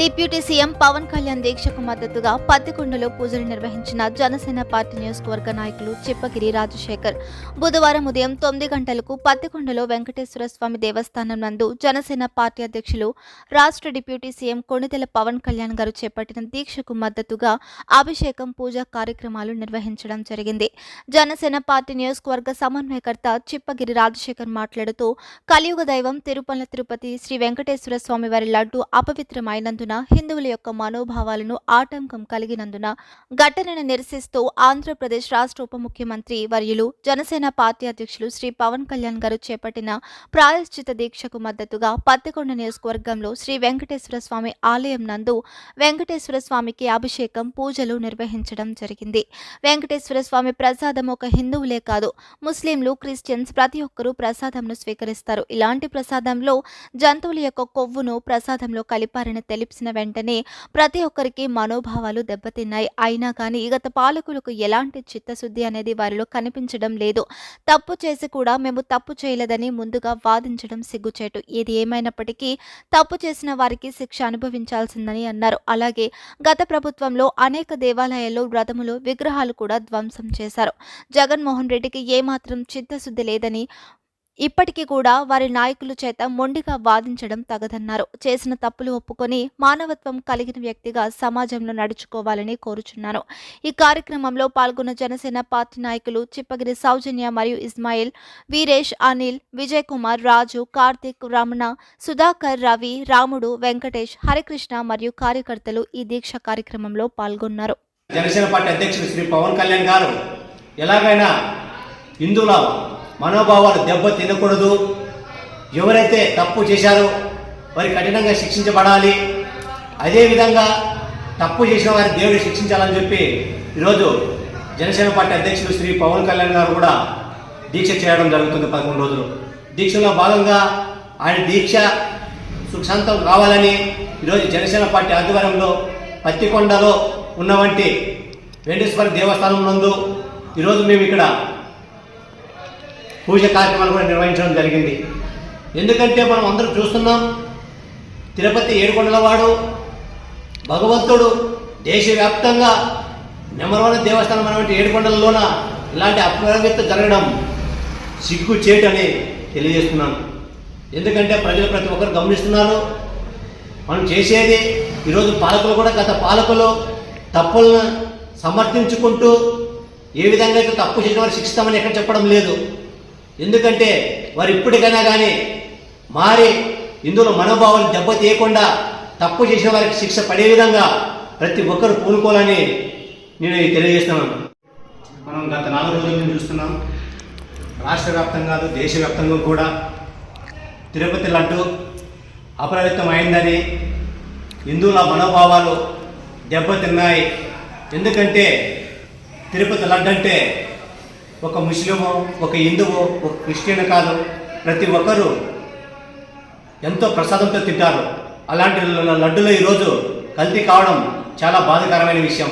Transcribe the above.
Deputy CM Pawan Kalyan దీక్షకు మద్దతుగా పత్తికొండలో పూజలు నిర్వహించిన జనసేన పార్టీ నియోజకవర్గ నాయకులు చిప్పగిరి రాజశేఖర్. బుధవారం ఉదయం తొమ్మిది గంటలకు పత్తికొండలో వెంకటేశ్వర స్వామి దేవస్థానం నందు జనసేన పార్టీ అధ్యక్షులు రాష్ట్ర డిప్యూటీ సీఎం కొణిదెల పవన్ కళ్యాణ్ గారు చేపట్టిన దీక్షకు మద్దతుగా అభిషేకం పూజా కార్యక్రమాలు నిర్వహించడం జరిగింది. జనసేన పార్టీ నియోజకవర్గ సమన్వయకర్త చిప్పగిరి రాజశేఖర్ మాట్లాడుతూ కలియుగ దైవం తిరుపల తిరుపతి శ్రీ వెంకటేశ్వర స్వామి వారి లడ్డు అపవిత్రమైనందున హిందువుల యొక్క మనోభావాలను ఆటంకం కలిగినందున ఘటనను నిరసిస్తూ ఆంధ్రప్రదేశ్ రాష్ట్ర ఉప ముఖ్యమంత్రి వర్యులు జనసేన పార్టీ అధ్యక్షులు శ్రీ పవన్ కళ్యాణ్ గారు చేపట్టిన ప్రాయశ్చిత దీక్షకు మద్దతుగా పత్తికొండ నియోజకవర్గంలో శ్రీ వెంకటేశ్వర స్వామి ఆలయం నందు వెంకటేశ్వర స్వామికి అభిషేకం పూజలు నిర్వహించడం జరిగింది. వెంకటేశ్వర స్వామి ప్రసాదం ఒక హిందువులే కాదు ముస్లింలు క్రిస్టియన్స్ ప్రతి ఒక్కరూ ప్రసాదంను స్వీకరిస్తారు. ఇలాంటి ప్రసాదంలో జంతువుల యొక్క కొవ్వును ప్రసాదంలో కలిపారని తెలిసిన వెంటనే ప్రతి ఒక్కరికి మనోభావాలు దెబ్బతిన్నాయి. అయినా కానీ గత పాలకులకు ఎలాంటి చిత్తశుద్ధి అనేది వారిలో కనిపించడం లేదు. తప్పు చేసి కూడా మేము తప్పు చేయలేదని ముందుగా వాదించడం సిగ్గుచేటు. ఏది ఏమైనప్పటికీ తప్పు చేసిన వారికి శిక్ష అనుభవించాల్సిందని అన్నారు. అలాగే గత ప్రభుత్వంలో అనేక దేవాలయాల్లో వ్రతములు విగ్రహాలు కూడా ధ్వంసం చేశారు. జగన్మోహన్ రెడ్డికి ఏమాత్రం చిత్తశుద్ధి లేదని ఇప్పటికీ కూడా వారి నాయకుల చేత మొండిగా వాదించడం తగదన్నారు. చేసిన తప్పులు ఒప్పుకొని మానవత్వం కలిగిన వ్యక్తిగా సమాజంలో నడుచుకోవాలని కోరుచున్నాను ఈ కార్యక్రమంలో పాల్గొన్న జనసేన పార్టీ నాయకులు చిప్పగిరి సౌజన్య మరియు ఇస్మాయిల్ వీరేష్ అనిల్ విజయ్ కుమార్ రాజు కార్తిక్ రమణ సుధాకర్ రవి రాముడు వెంకటేష్ హరికృష్ణ మరియు కార్యకర్తలు ఈ దీక్ష కార్యక్రమంలో పాల్గొన్నారు. జనసేన పార్టీ అధ్యక్షుడు శ్రీ పవన్ కళ్యాణ్ గారు ఎలాగైనా హిందువుల మనోభావాలు దెబ్బ తినకూడదు. ఎవరైతే తప్పు చేశారో వారి కఠినంగా శిక్షించబడాలి. అదేవిధంగా తప్పు చేసిన వారిని దేవుడు శిక్షించాలని చెప్పి ఈరోజు జనసేన పార్టీ అధ్యక్షుడు శ్రీ పవన్ కళ్యాణ్ గారు కూడా దీక్ష చేయడం జరుగుతుంది పదకొండు రోజులు. దీక్షలో భాగంగా ఆయన దీక్ష సుఖశాంతం కావాలని ఈరోజు జనసేన పార్టీ ఆధ్వర్యంలో పత్తికొండలో ఉన్నవంటి వెంకటేశ్వర దేవస్థానం నందు ఈరోజు మేము ఇక్కడ పూజ కార్యక్రమాలు కూడా నిర్వహించడం జరిగింది. ఎందుకంటే మనం అందరూ చూస్తున్నాం తిరుపతి ఏడుకొండలవాడు భగవంతుడు దేశవ్యాప్తంగా నెంబర్ వన్ దేవస్థానం అనేటువంటి ఏడుకొండలలోన ఇలాంటి అప్రగత జరగడం సిగ్గు చేయటని తెలియజేస్తున్నాను. ఎందుకంటే ప్రజలు ప్రతి ఒక్కరు గమనిస్తున్నారు మనం చేసేది ఈరోజు పాలకులు కూడా గత పాలకులు తప్పులను సమర్థించుకుంటూ ఏ విధంగా అయితే తప్పు చేసిన వారు శిక్షిస్తామని ఎక్కడ చెప్పడం లేదు. ఎందుకంటే వారు ఇప్పటికైనా కానీ మారి ఇందులో మనోభావాలు దెబ్బతీయకుండా తప్పు చేసిన వారికి శిక్ష పడే విధంగా ప్రతి ఒక్కరు పూనుకోవాలని నేను తెలియజేస్తున్నాను. మనం గత నాలుగు రోజుల నుంచి చూస్తున్నాం. రాష్ట్ర వ్యాప్తంగా దేశవ్యాప్తంగా కూడా తిరుపతి లడ్డు అపరాధితం అయిందని హిందువుల మనోభావాలు దెబ్బతిన్నాయి. ఎందుకంటే తిరుపతి లడ్డు అంటే ఒక ముస్లిమో ఒక హిందువు ఒక క్రిస్టియన్ కాదు. ప్రతి ఒక్కరూ ఎంతో ప్రసాదంతో తింటారు. అలాంటి ల- లడ్డులో ఈరోజు కల్తీ కావడం చాలా బాధాకరమైన విషయం.